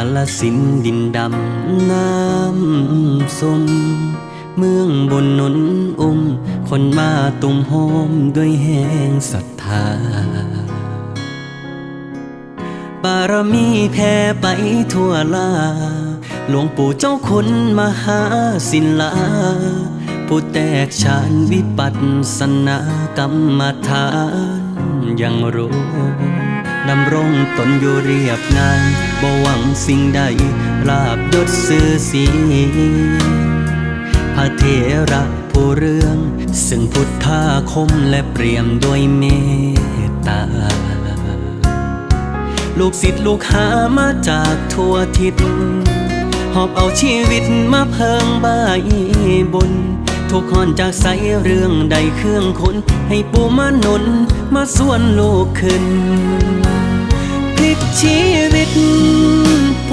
กาลสินดินดำน้ำส้มเมืองบนนนอุ้มคนมาตุมโฮมด้วยแห่งศรัทธา บารมีแผ่ไปทั่วลา หลวงปู่เจ้าคุณมหาศิลา ผู้แตกฉานวิปัสสนากรรมฐานยังรู้ดำรงตนอยู่เรียบงาย บ่หวังสิ่งใดลาบยศสื่อเสียงพระเถระผู้เรื่อง ซึ่งพุทธาคมและเปรียมด้วยเมตตา ลูกศิษย์ลูกหามาจากทั่วทิศ หอบเอาชีวิตมาเพิงใบบุญทุกคนจากใสเรื่องใดเครื่องคน ให้ปูมานุนมาส่วนลูกขึ้นพลิกชีวิต